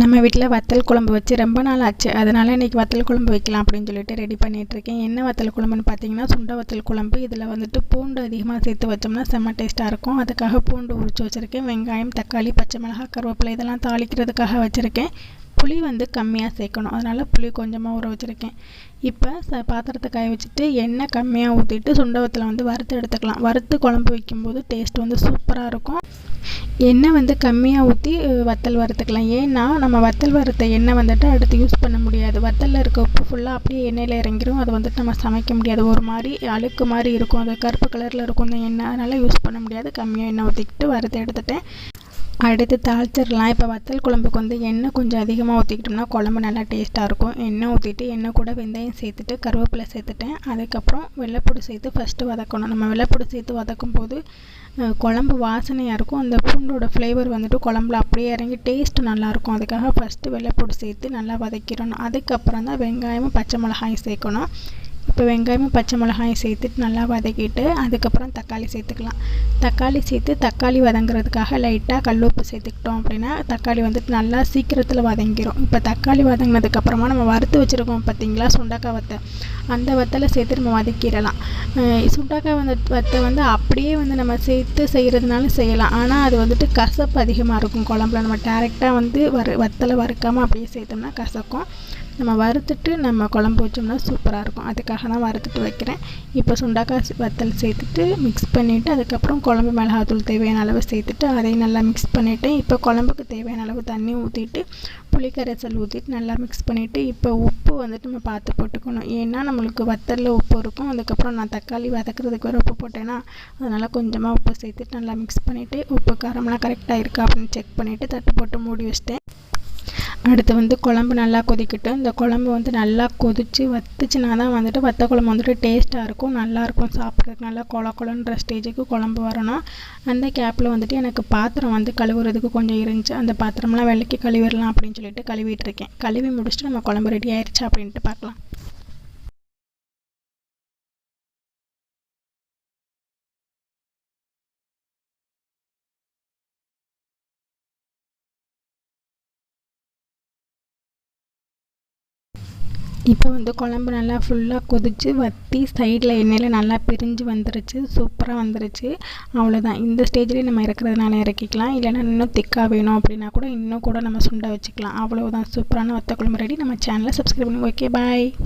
நம்ம வீட்டில் வத்தல் குழம்பு வச்சு ரொம்ப நாள் ஆச்சு. அதனால் இன்றைக்கி வத்தல் குழம்பு வைக்கலாம் அப்படின்னு சொல்லிட்டு ரெடி பண்ணிகிட்ருக்கேன் என்ன வத்தல் குழம்புன்னு பார்த்தீங்கன்னா சுண்ட வத்தல் குழம்பு. இதில் வந்துட்டு பூண்டு அதிகமாக சேர்த்து வச்சோம்னா செம்ம டேஸ்ட்டாக இருக்கும். அதுக்காக பூண்டு உரித்து வச்சுருக்கேன். வெங்காயம் தக்காளி பச்சை மிளகாய் கருவேப்பிலை இதெல்லாம் தாளிக்கிறதுக்காக வச்சுருக்கேன். புளி வந்து கம்மியாக சேர்க்கணும். அதனால் புளி கொஞ்சமாக ஊற வச்சுருக்கேன். இப்போ ச பாத்திரத்தை காய வச்சுட்டு எண்ணெய் கம்மியாக ஊற்றிட்டு சுண்டவத்தில் வந்து வறுத்து எடுத்துக்கலாம். வறுத்து குழம்பு வைக்கும்போது டேஸ்ட் வந்து சூப்பராக இருக்கும். எண்ணெய் வந்து கம்மியாக ஊற்றி வத்தல் வறுத்துக்கலாம். ஏன்னா நம்ம வத்தல் வறுத்த எண்ணெய் வந்துட்டு அடுத்து யூஸ் பண்ண முடியாது. வத்தலில் இருக்க உப்பு ஃபுல்லாக அப்படியே எண்ணெயில் இறங்கிரும். அது வந்துட்டு நம்ம சமைக்க முடியாது. ஒரு மாதிரி அழுக்கு மாதிரி இருக்கும். அது கருப்பு கலரில் இருக்கும் அந்த எண்ணெய். அதனால் யூஸ் பண்ண முடியாது. கம்மியாக எண்ணெய் ஊற்றிக்கிட்டு வறுத்து எடுத்துட்டேன். அடுத்து தாளிச்சிடலாம். இப்போ வத்தல் குழம்புக்கு வந்து எண்ணெய் கொஞ்சம் அதிகமாக ஊற்றிக்கிட்டோம்னா குழம்பு நல்லா டேஸ்ட்டாக இருக்கும். எண்ணெய் ஊற்றிட்டு எண்ணெய் கூட வெந்தயம் சேர்த்துட்டு கருவேப்பிலை சேர்த்துட்டேன். அதுக்கப்புறம் வெள்ளைப்பூடு சேர்த்து ஃபஸ்ட்டு வதக்கணும். நம்ம வெள்ளைப்பூடு சேர்த்து வதக்கும் போது குழம்பு வாசனையாக இருக்கும். அந்த பூண்டோட ஃப்ளேவர் வந்துட்டு குழம்புல அப்படியே இறங்கி டேஸ்ட்டு நல்லாயிருக்கும் அதுக்காக ஃபஸ்ட்டு வெள்ளைப்பூடு சேர்த்து நல்லா வதக்கிடணும். அதுக்கப்புறம் தான் வெங்காயமும் பச்சை மிளகாயும் சேர்க்கணும். இப்போ வெங்காயமும் பச்சை மிளகாயும் சேர்த்துட்டு நல்லா வதக்கிட்டு அதுக்கப்புறம் தக்காளி சேர்த்துக்கலாம். தக்காளி சேர்த்து தக்காளி வதங்குறதுக்காக லைட்டாக கல் உப்பு சேர்த்துக்கிட்டோம் அப்படின்னா தக்காளி வந்துட்டு நல்லா சீக்கிரத்தில் வதங்கிடும் இப்போ தக்காளி வதங்கினதுக்கப்புறமா நம்ம வறுத்து வச்சுருக்கோம் பார்த்தீங்களா சுண்டக்காய் வத்தை. அந்த வத்தலை சேர்த்து நம்ம வதக்கிடலாம். சுண்டக்காய் வந்து வத்தை வந்து அப்படியே வந்து நம்ம சேர்த்து செய்கிறதுனால செய்யலாம். ஆனால் அது வந்துட்டு கசப்பு அதிகமாக இருக்கும் குழம்புல. நம்ம டேரெக்டாக வந்து வறு வத்தலை வறுக்காமல் அப்படியே சேர்த்தோம்னா கசக்கும். நம்ம வறுத்துட்டு நம்ம குழம்பு வச்சோம்னா சூப்பராக இருக்கும். அதுக்காக தான் வறுத்துட்டு வைக்கிறேன். இப்போ சுண்டக்காய் வத்தல் சேர்த்துட்டு மிக்ஸ் பண்ணிவிட்டு அதுக்கப்புறம் குழம்பு மிளகாத்தூள் தேவையான அளவு சேர்த்துட்டு அதையும் நல்லா மிக்ஸ் பண்ணிவிட்டு இப்போ குழம்புக்கு தேவையான அளவு தண்ணி ஊற்றிட்டு புளிக்கரைசல் ஊற்றிட்டு நல்லா மிக்ஸ் பண்ணிவிட்டு இப்போ உப்பு வந்துட்டு நம்ம பார்த்து போட்டுக்கணும். ஏன்னா நம்மளுக்கு வத்தலில் உப்பு இருக்கும். அதுக்கப்புறம் நான் தக்காளி வதக்கிறதுக்கு வேறு உப்பு போட்டேன்னா அதனால் கொஞ்சமாக உப்பு சேர்த்துட்டு நல்லா மிக்ஸ் பண்ணிவிட்டு உப்பு காரம்லாம் கரெக்டாக இருக்கா அப்படின்னு செக் பண்ணிவிட்டு தட்டு போட்டு மூடி வச்சிட்டேன். அடுத்து வந்து குழம்பு நல்லா கொதிக்கட்டும். இந்த குழம்பு வந்து நல்லா கொதித்து வத்துச்சுனா தான் வந்துட்டு வத்த குழம்பு வந்துட்டு டேஸ்ட்டாக இருக்கும் நல்லாயிருக்கும் சாப்பிட்றதுக்கு. நல்லா கொல கொலன்ற ஸ்டேஜுக்கு குழம்பு வரணும். அந்த கேப்பில் வந்துட்டு எனக்கு பாத்திரம் வந்து கழுவுறதுக்கு கொஞ்சம் இருந்துச்சு. அந்த பாத்திரம்லாம் விலைக்கு கழுவிடலாம் அப்படின்னு சொல்லிட்டு கழுவிட்டு இருக்கேன். கழுவி முடிச்சுட்டு நம்ம குழம்பு ரெடி ஆயிடுச்சு அப்படின்ட்டு பார்க்கலாம். இப்போ வந்து குழம்பு நல்லா ஃபுல்லாக கொதித்து வற்றி சைடில் எண்ணெயில் நல்லா பிரிஞ்சு வந்துருச்சு. சூப்பராக வந்துருச்சு. அவ்வளோதான் இந்த ஸ்டேஜ்லேயே நம்ம இறக்குறதுனால இறக்கிக்கலாம். இல்லைனா இன்னும் திக்காக வேணும் அப்படின்னா கூட இன்னும் கூட நம்ம சுண்டை வச்சுக்கலாம். அவ்வளோதான் சூப்பரான வத்த குழம்பு ரெடி நம்ம சேனலை சப்ஸ்கிரைப் பண்ணுங்கள் ஓகே பாய்